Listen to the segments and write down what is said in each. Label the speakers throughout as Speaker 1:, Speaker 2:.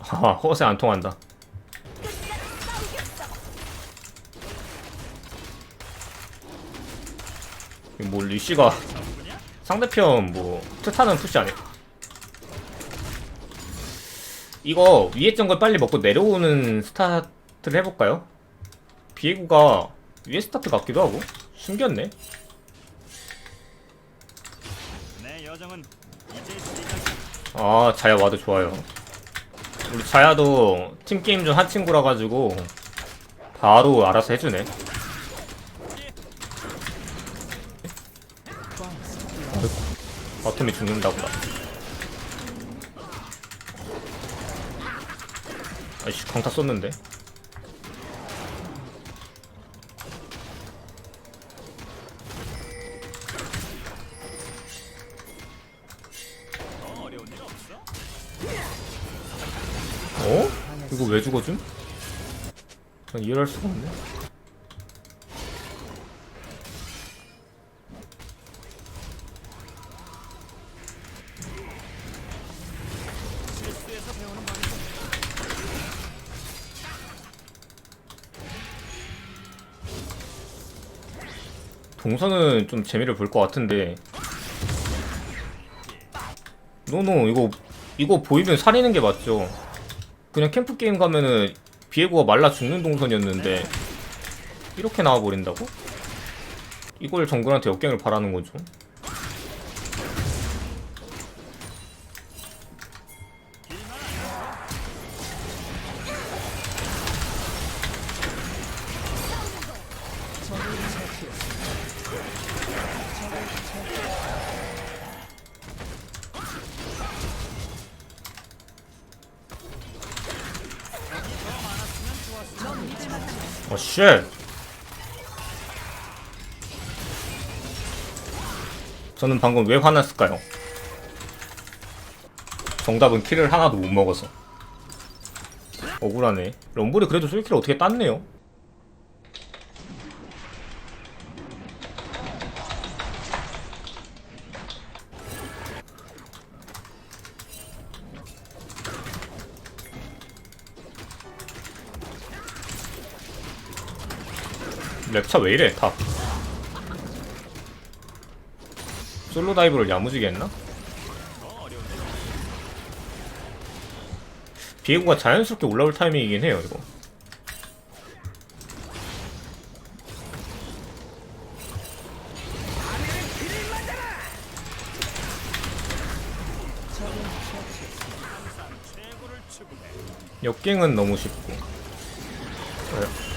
Speaker 1: 아 허세 안 통한다 뭐 리시가 상대편 뭐 트타는 푸시 아니야 이거 위에 정글 빨리 먹고 내려오는 스타트를 해볼까요? 비에고가 위에 스타트 같기도 하고 숨겼네
Speaker 2: 시작.
Speaker 1: 아 자야 와도 좋아요 우리 자야도 팀게임 중 한 친구라 가지고 바로 알아서 해주네. 버튼이 죽는다구나 아이씨 강타 썼는데
Speaker 2: 어?
Speaker 1: 이거 왜 죽어줌? 난 이해할 수가 없네. 동선은 좀 재미를 볼 것 같은데 노노 이거 이거 보이면 살리는 게 맞죠 그냥 캠프 게임 가면은 비에고가 말라 죽는 동선이었는데 이렇게 나와버린다고? 이걸 정글한테 역갱을 바라는 거죠 쉣! 저는 방금 왜 화났을까요? 정답은 킬을 하나도 못 먹어서 억울하네 럼블이 그래도 솔킬을 어떻게 땄네요 랩차 왜 이래 다 솔로 다이브를 야무지게 했나? 비에고가 자연스럽게 올라올 타이밍이긴 해요 이거. 역갱은 너무 쉽고 그래요.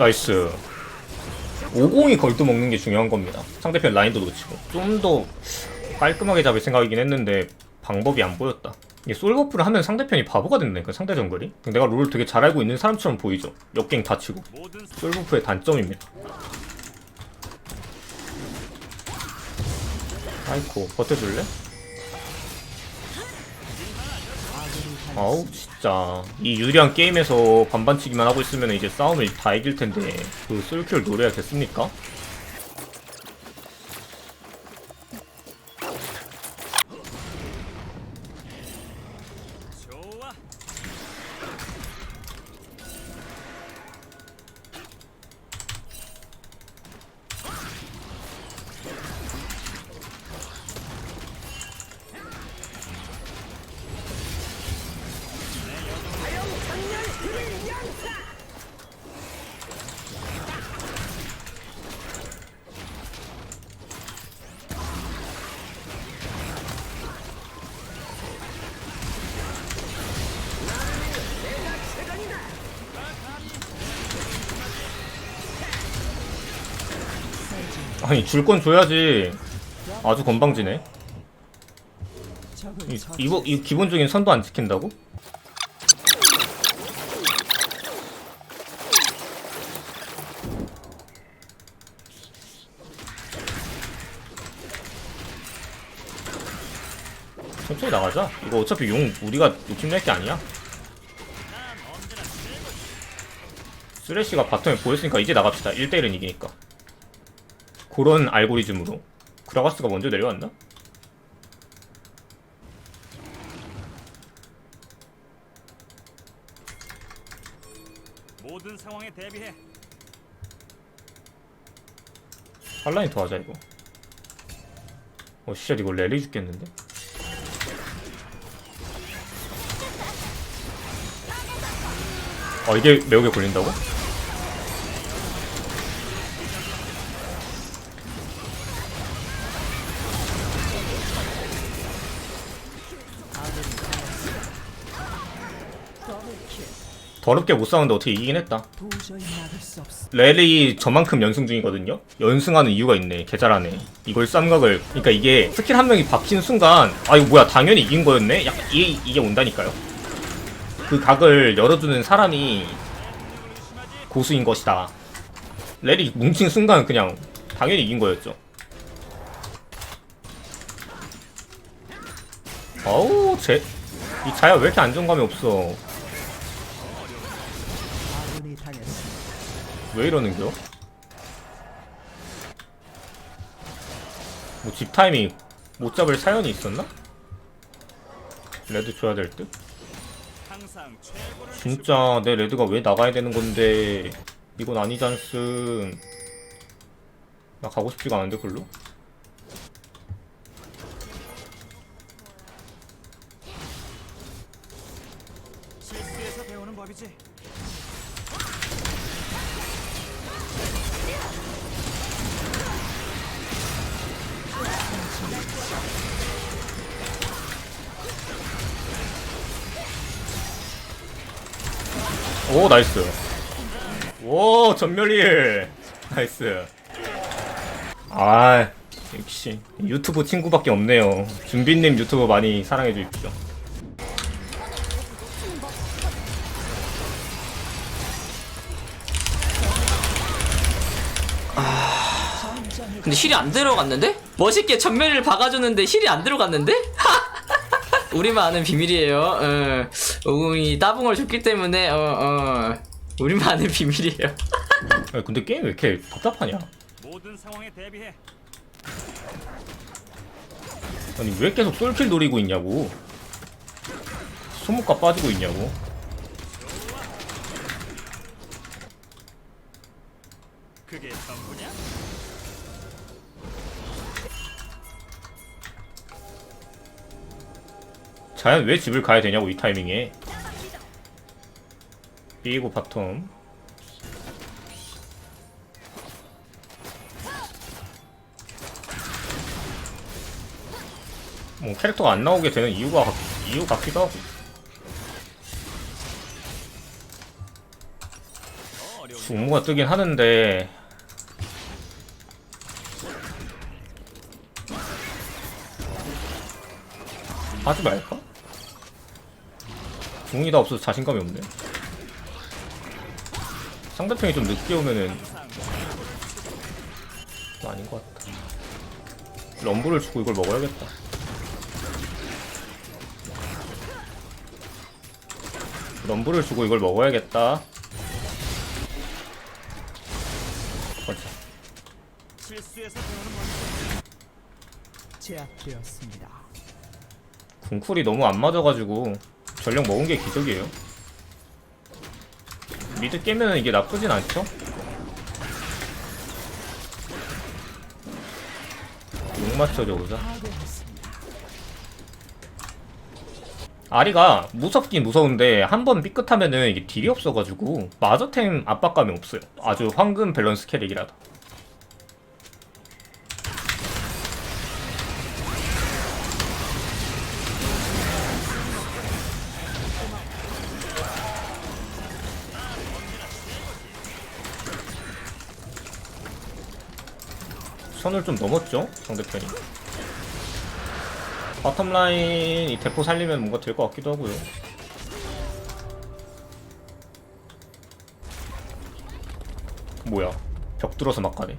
Speaker 1: 나이스. 50이 걸도 먹는 게 중요한 겁니다. 상대편 라인도 놓치고. 좀 더 깔끔하게 잡을 생각이긴 했는데 방법이 안 보였다. 이게 솔버프를 하면 상대편이 바보가 됐네 상대 정글이? 내가 롤을 되게 잘 알고 있는 사람처럼 보이죠? 역갱 다 치고. 솔버프의 단점입니다. 아이코 버텨줄래? 아우 진짜 이 유리한 게임에서 반반치기만 하고 있으면 이제 싸움을 다 이길 텐데 그 솔킬 노려야 됐습니까? 아니 줄 건 줘야지. 아주 건방지네. 이, 이거 이 기본적인 선도 안 지킨다고? 천천히 나가자. 이거 어차피 용 우리가 욕심낼 게 아니야. 쓰레쉬가 바텀에 보였으니까 이제 나갑시다. 1대1은 이기니까 그런 알고리즘으로 그라가스가 먼저 내려왔나?
Speaker 2: 모든 상황에 대비해.
Speaker 1: 할라인 더 하자 이거. 어 진짜 이거 랠리 죽겠는데? 아 이게 매혹에 걸린다고? 더럽게 못 싸우는데 어떻게 이기긴 했다. 렐이 저만큼 연승 중이거든요. 연승하는 이유가 있네. 개 잘하네. 이걸 쌈각을 그러니까 이게 스킬 한 명이 박힌 순간 아 이거 뭐야 당연히 이긴 거였네. 약간 이게 이게 온다니까요. 그 각을 열어주는 사람이 고수인 것이다. 렐이 뭉친 순간 그냥 당연히 이긴 거였죠. 어우 제이 자야 왜 이렇게 안정감이 없어? 왜 이러는겨? 뭐 집 타이밍 못 잡을 사연이 있었나? 레드 줘야 될 듯? 진짜 내 레드가 왜 나가야 되는 건데 이건 아니잖슨 나 가고 싶지가 않은데 글로? 오 나이스. 오 전멸일. 나이스. 아 역시 유튜브 친구밖에 없네요. 준비님 유튜브 많이 사랑해 주십시오.
Speaker 3: 근데 힐이 안 들어갔는데? 멋있게 전면을 박아주는데 힐이 안 들어갔는데? 우리만 아는 비밀이에요. 어, 오공이 따봉을 줬기 때문에 어, 어, 우리만 아는 비밀이에요.
Speaker 1: 야, 근데 게임 왜 이렇게 답답하냐
Speaker 2: 모든 상황에 대비해.
Speaker 1: 아니 왜 계속 솔킬 노리고 있냐고 소모가 빠지고 있냐고 자연 왜 집을 가야 되냐고 이 타이밍에 삐고 바텀 뭐 캐릭터가 안 나오게 되는 이유가 같- 이유 같기도 하고. 주무가 뜨긴 하는데 하지 말까? 궁이 다 없어서 자신감이 없네 상대편이 좀 늦게 오면은 좀 아닌 것 같다 럼블을 주고 이걸 먹어야겠다 럼블을 주고 이걸 먹어야겠다 맞아.
Speaker 4: 제압되었습니다.
Speaker 1: 궁쿨이 너무 안 맞아가지고 전력 먹은 게 기적이에요. 미드 깨면 이게 나쁘진 않죠? 용 맞춰줘 보자. 아리가 무섭긴 무서운데 한 번 삐끗하면은 이게 딜이 없어가지고 마저템 압박감이 없어요. 아주 황금 밸런스 캐릭이라다. 선을 좀 넘었죠 상대편이. 바텀라인 이 대포 살리면 뭔가 될 것 같기도 하고요. 뭐야? 벽 뚫어서 막 가네.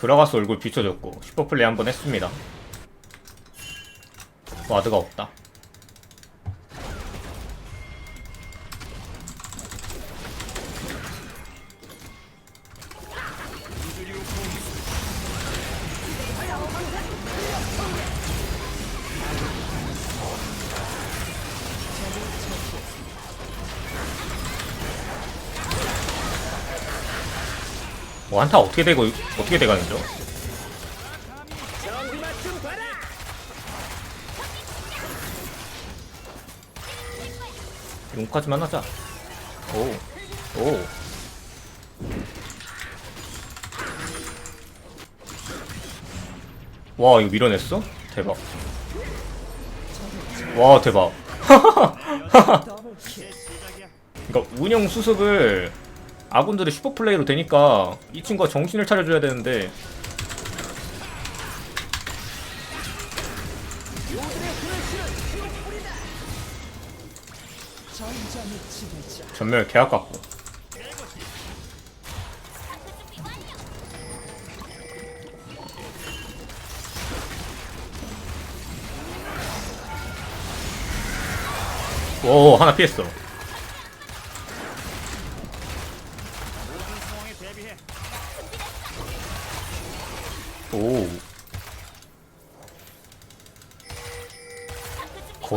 Speaker 1: 그라가스 얼굴 비춰졌고 슈퍼플레이 한번 했습니다. 와드가 없다. 뭐 한타 어떻게 되고 어떻게 돼가는죠? 용까지만 하자. 오, 오. 와 이거 밀어냈어? 대박. 와 대박. 그러니까 운영 수습을 아군들의 슈퍼 플레이로 되니까 이 친구가 정신을 차려줘야 되는데. 전멸 계약 같고 오 하나 피했어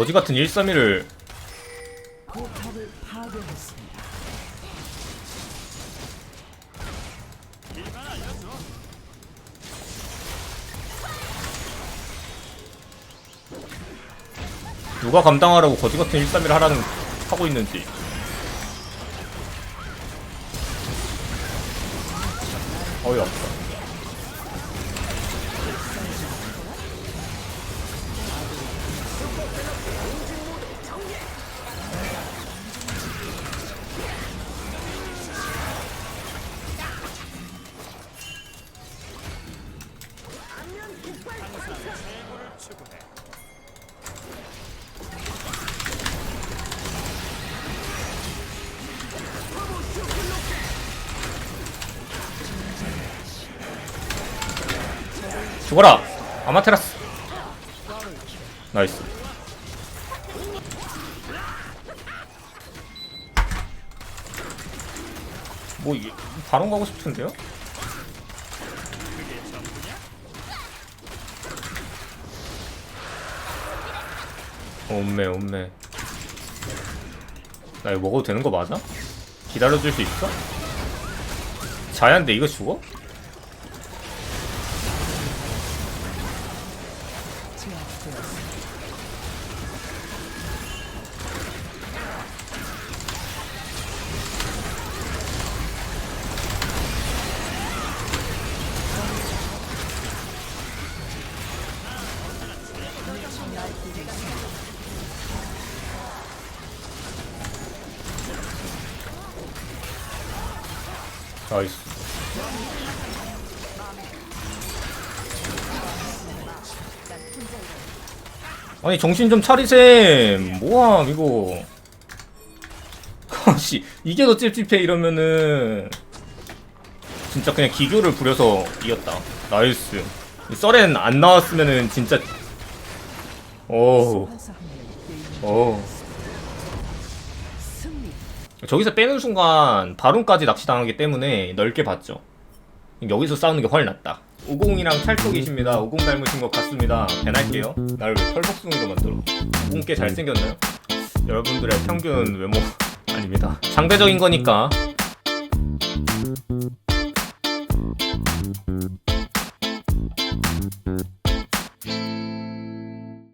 Speaker 1: 거지 같은 131을
Speaker 4: 포탑을 파괴했습니다.
Speaker 2: 길만 알려줘.
Speaker 1: 누가 감당하라고 거지 같은 131을 하라는 하고 있는지 어이 없 죽어라 아마테라스 나이스 뭐 이게 바론 가고 싶은데요? 엄매 엄매 나 이거 먹어도 되는 거 맞아? 기다려줄 수 있어? 자야인데 이거 죽어? 나이스 아니 정신 좀 차리셈. 뭐함 이거. 아씨. 이게 더 찝찝해 이러면은. 진짜 그냥 기교를 부려서 이겼다. 나이스. 이 썰엔 안 나왔으면은 진짜.
Speaker 4: 승리.
Speaker 1: 저기서 빼는 순간 바론까지 납치당하기 때문에 넓게 봤죠. 여기서 싸우는 게 훨 낫다. 오공이랑 찰떡이십니다. 오공 닮으신 것 같습니다. 배날게요. 날 왜 털복숭이로 만들어? 오공 꽤 잘생겼나요? 여러분들의 평균 외모 아닙니다. 상대적인 거니까